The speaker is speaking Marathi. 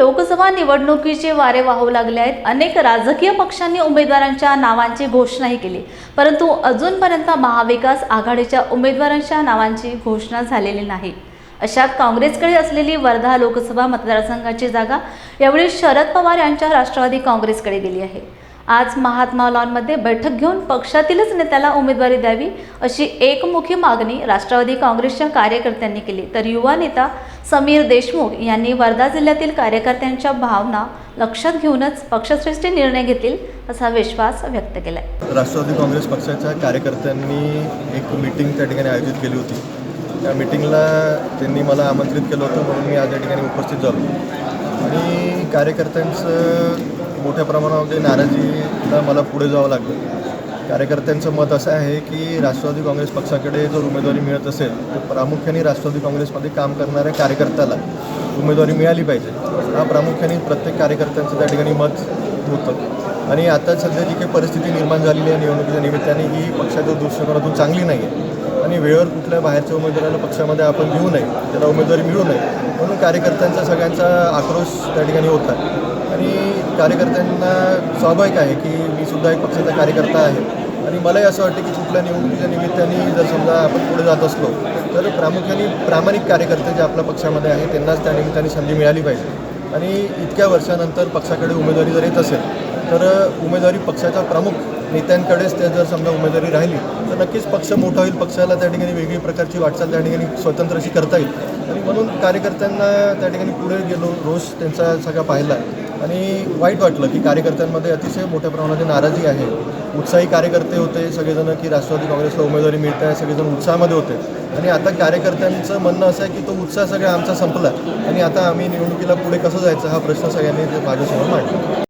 लोकसभा निवडणुकीचे वारे वाहू लागले आहेत. अनेक राजकीय पक्षांनी उमेदवारांच्या नावांची घोषणाही केली. परंतु अजूनपर्यंत महाविकास आघाडीच्या उमेदवारांच्या नावांची घोषणा झालेली नाही. अशात काँग्रेसकडे असलेली वर्धा लोकसभा मतदारसंघाची जागा यावेळी शरद पवार यांच्या राष्ट्रवादी काँग्रेसकडे गेली आहे. आज महात्मा लॉनमध्ये बैठक घेऊन पक्षातीलच नेत्याला उमेदवारी द्यावी अशी एकमुखी मागणी राष्ट्रवादी काँग्रेसच्या कार्यकर्त्यांनी केली. तर युवा नेता समीर देशमुख यांनी वर्धा जिल्ह्यातील कार्यकर्त्यांच्या भावना लक्षात घेऊनच पक्षश्रेष्ठी निर्णय घेतील असा विश्वास व्यक्त केला राष्ट्रवादी काँग्रेस पक्षाच्या कार्यकर्त्यांनी एक मीटिंग त्या ठिकाणी आयोजित केली होती. त्या मीटिंगला त्यांनी मला आमंत्रित केलं होतं म्हणून मी आज या ठिकाणी उपस्थित झालो. आणि कार्यकर्त्यांचं मोठ्या प्रमाणामध्ये नाराजीला मला पुढे जावं लागलं. कार्यकर्त्यांचं मत असं आहे की राष्ट्रवादी काँग्रेस पक्षाकडे जर उमेदवारी मिळत असेल तर प्रामुख्याने राष्ट्रवादी काँग्रेसमध्ये काम करणाऱ्या कार्यकर्त्याला उमेदवारी मिळाली पाहिजे. हा प्रामुख्याने प्रत्येक कार्यकर्त्यांचं त्या ठिकाणी मत होतं. आणि आता सध्या जी काही परिस्थिती निर्माण झालेली आहे निवडणुकीच्या निमित्ताने ही पक्षाच्या दृष्टिकोनातून चांगली नाही आहे आणि वेळेवर कुठल्या बाहेरच्या उमेदवाराला पक्षामध्ये आपण घेऊ नये त्याला उमेदवारी मिळू नये म्हणून कार्यकर्त्यांचा सगळ्यांचा आक्रोश त्या ठिकाणी होता. आणि कार्यकर्त्यांना स्वाभाविक आहे की मी सुद्धा एक पक्षाचा कार्यकर्ता आहे. आणि मलाही असं वाटतं की कुठल्या निवडणुकीच्या निमित्ताने जर समजा आपण पुढे जात असलो तर प्रामुख्याने प्रामाणिक कार्यकर्ते जे आपल्या पक्षामध्ये आहे त्यांनाच त्या निमित्ताने संधी मिळाली पाहिजे. आणि इतक्या वर्षानंतर पक्षाकडे उमेदवारी जर येत असेल तर उमेदवारी पक्षाच्या प्रमुख नेत्यांकडेच त्या जर समजा उमेदवारी राहिली तर नक्कीच पक्ष मोठा होईल पक्षाला त्या ठिकाणी वेगळी प्रकारची वाटचाल त्या ठिकाणी स्वतंत्र अशी करता येईल. आणि म्हणून कार्यकर्त्यांना त्या ठिकाणी पुढे गेलो रोष त्यांचा सगळा पाहिला. आणि वाईट वाटलं की कार्यकर्त्यांमध्ये अतिशय मोठ्या प्रमाणात नाराजी आहे उत्साही कार्यकर्ते होते सगळेजण की राष्ट्रवादी काँग्रेसला उमेदवारी मिळत आहे सगळेजण उत्साहामध्ये होते. आणि आता कार्यकर्त्यांचं म्हणणं असं आहे की तो उत्साह सगळा आमचा संपला आणि आता आम्ही निवडणुकीला पुढे कसं जायचं हा प्रश्न सगळ्यांनी माझ्यासमोर मांडला.